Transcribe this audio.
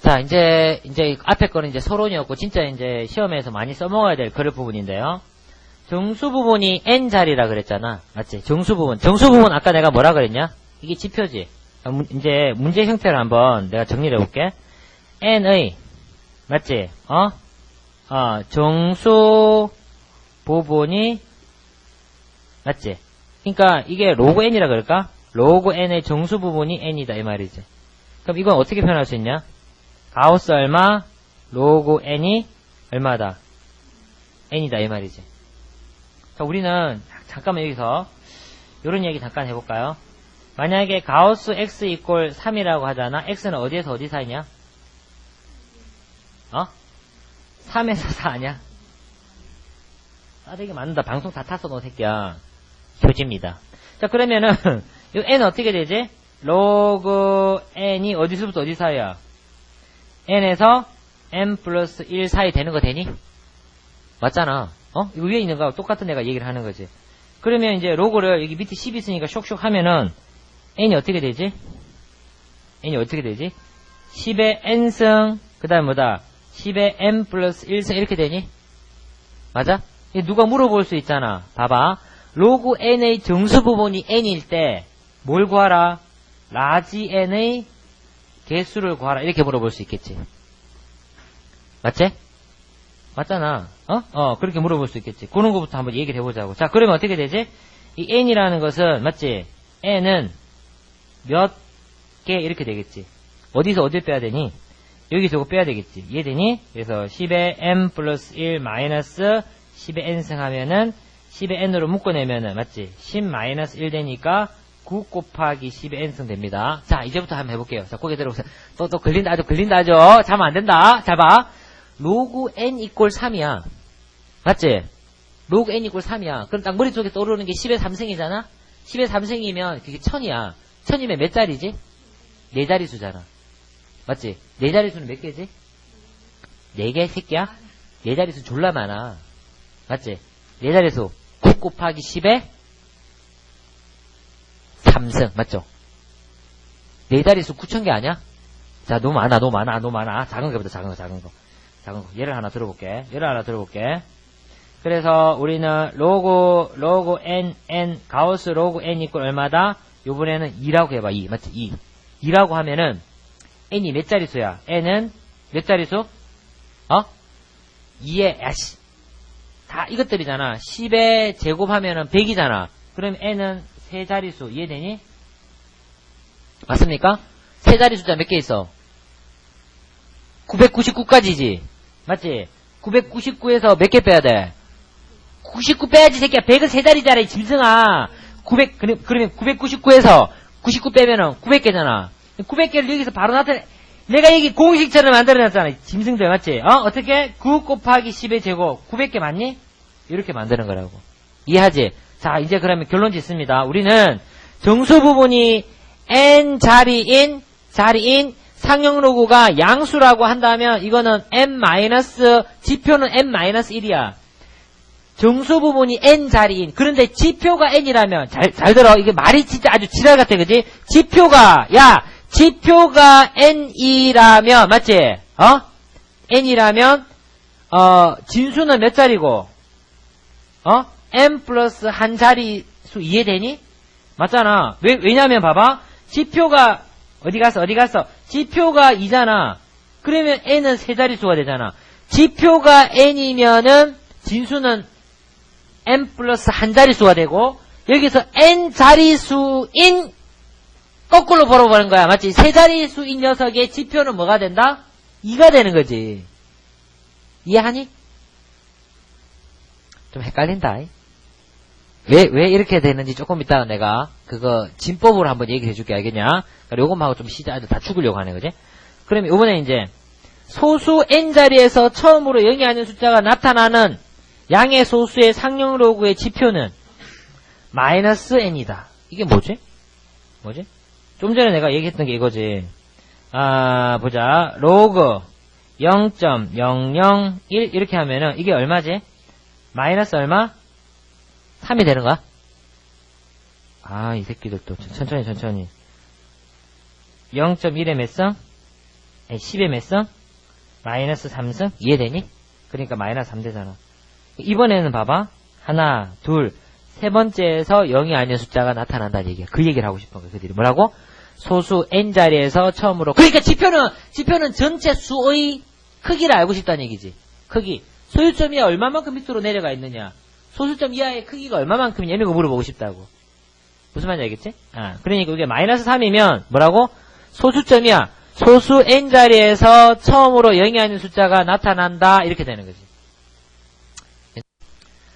자, 이제, 이제, 앞에 거는 이제 서론이었고, 진짜 이제 시험에서 많이 써먹어야 될 그럴 부분인데요. 정수 부분이 n 자리라 그랬잖아. 맞지? 정수 부분. 정수 부분 아까 내가 뭐라 그랬냐? 이게 지표지. 아, 문- 이제 문제 형태를 한번 내가 정리를 해볼게. n의, 맞지? 어? 어, 정수 부분이, 맞지? 그러니까 이게 로그 n이라 그럴까? 로그 n의 정수 부분이 n이다 이 말이지. 그럼 이건 어떻게 표현할 수 있냐? 가우스 얼마? 로그 n이 얼마다? n이다 이 말이지. 자, 우리는 잠깐만 여기서 이런 얘기 잠깐 해볼까요? 만약에 가우스 x 이꼴 3이라고 하잖아. x는 어디에서 어디 사이냐? 어? 3에서 4냐? 아, 되게 맞는다. 방송 다 탔어, 너 새끼야. 교지입니다. 자, 그러면은, 이 n은 어떻게 되지? 로그 n이 어디서부터 어디 사이야? N에서 n 플러스 1 사이 되는 거 되니? 맞잖아. 어? 이거 위에 있는 거 똑같은 애가 얘기를 하는 거지. 그러면 이제 로그를 여기 밑에 10 있으니까 쇽쇽 하면은 n이 어떻게 되지? n이 어떻게 되지? 10의 n승, 그 다음 뭐다? 10의 n 플러스 1승 이렇게 되니? 맞아? 누가 물어볼 수 있잖아. 봐봐. 로그 n의 정수 부분이 n일 때 뭘 구하라? 라지 n의 개수를 구하라. 이렇게 물어볼 수 있겠지. 맞지? 맞잖아. 어? 어, 그렇게 물어볼 수 있겠지. 그런 거부터 한번 얘기를 해보자고. 자, 그러면 어떻게 되지? 이 n이라는 것은, 맞지? n은 몇 개 이렇게 되겠지. 어디서 어딜 빼야 되니? 여기서 이거 빼야 되겠지. 이해되니? 그래서 10의 n 플러스 1 마이너스 10의 n승 하면은 10의 n으로 묶어내면은, 맞지? 10 마이너스 1 되니까 9 곱하기 10의 n승 됩니다. 자, 이제부터 한번 해볼게요. 자, 고개 들어보세요. 또, 또 걸린다, 아주 걸린다, 아주. 자면 안 된다. 잘 봐. 로그 n 이꼴 3이야. 맞지? 로그 n 이꼴 3이야. 그럼 딱 머릿속에 떠오르는 게 10의 3승이잖아? 10의 3승이면 그게 1000이야. 1000이면 몇 자리지? 네 자리 수잖아. 맞지? 네 자리 수는 몇 개지? 네 개, 새끼야? 네 자리 수 졸라 많아. 맞지? 네 자리 수. 9 곱하기 10에 3승. 맞죠? 네 자리 수 9천 개 아니야? 자, 너무 많아, 너무 많아, 너무 많아. 작은 거보다 작은 거, 작은 거. 작은 거. 예를 하나 들어볼게. 예를 하나 들어볼게. 그래서 우리는 로그, 로그 n, n, 가우스 로그 n 이꼴 얼마다? 요번에는 2라고 해봐, 2. 맞지? 2. 2라고 하면은, n이 몇 자리수야? n은 몇 자리수? 어? 2에, 야씨. 다 이것들이잖아. 10에 제곱하면은 100이잖아. 그럼 n은 세 자리수. 이해되니? 맞습니까? 세 자리 숫자 몇 개 있어? 999까지지. 맞지? 999에서 몇 개 빼야 돼? 99 빼야지, 새끼야. 100은 세 자리잖아, 이 짐승아. 900, 그러- 그러면 999에서 99 빼면은 900개잖아. 900개를 여기서 바로 나타내, 내가 여기 공식처럼 만들어놨잖아. 이 짐승들, 맞지? 어? 어떻게? 9 곱하기 10의 제곱. 900개 맞니? 이렇게 만드는 거라고. 이해하지? 자, 이제 그러면 결론 짓습니다. 우리는 정수 부분이 n 자리인, 자리인 상형 로그가 양수라고 한다면 이거는 n 마이너스, 지표는 n 마이너스 1이야. 정수 부분이 n 자리인. 그런데 지표가 n이라면, 잘, 잘 들어. 이게 말이 진짜 아주 지랄 같아, 그지? 지표가, 야, 지표가 n이라면, 맞지? 어? n이라면, 어, 진수는 몇 자리고? 어? N 플러스 한 자리 수 이해되니? 맞잖아. 왜, 왜냐면 봐봐. 지표가, 어디 갔어, 어디 갔어? 지표가 2잖아. 그러면 n은 세 자리수가 되잖아. 지표가 n이면은, 진수는 n 플러스 한 자리수가 되고, 여기서 n 자리수인, 거꾸로 벌어보는 거야. 맞지? 세 자리수인 녀석의 지표는 뭐가 된다? 2가 되는 거지. 이해하니? 좀 헷갈린다. 왜, 왜 이렇게 되는지 조금 이따가 내가 그거 진법으로 한번 얘기해 줄게 알겠냐? 그러니까 요것만 하고 좀 시작, 다 죽으려고 하네, 그지? 그러면 요번에 이제 소수 n자리에서 처음으로 0이 아닌 숫자가 나타나는 양의 소수의 상형 로그의 지표는 마이너스 n이다. 이게 뭐지? 뭐지? 좀 전에 내가 얘기했던 게 이거지. 아, 보자. 로그 0.001 이렇게 하면은 이게 얼마지? 마이너스 얼마? 3이 되는 거야? 아, 이 새끼들 또 천천히 천천히. 0.1의 몇 성? 10의 몇 승? 마이너스 3승? 이해되니? 그러니까 마이너스 3 되잖아. 이번에는 봐봐. 하나, 둘, 세 번째에서 0이 아닌 숫자가 나타난다는 얘기야. 그 얘기를 하고 싶은 거야, 그들이. 뭐라고? 소수 n 자리에서 처음으로. 그러니까 지표는, 지표는 전체 수의 크기를 알고 싶다는 얘기지. 크기. 소유점이 얼마만큼 밑으로 내려가 있느냐. 소수점 이하의 크기가 얼마만큼이냐. 이런 거 물어보고 싶다고. 무슨 말인지 알겠지? 아, 그러니까 이게 마이너스 3이면 뭐라고? 소수점이야. 소수 n 자리에서 처음으로 0이 아닌 숫자가 나타난다. 이렇게 되는 거지.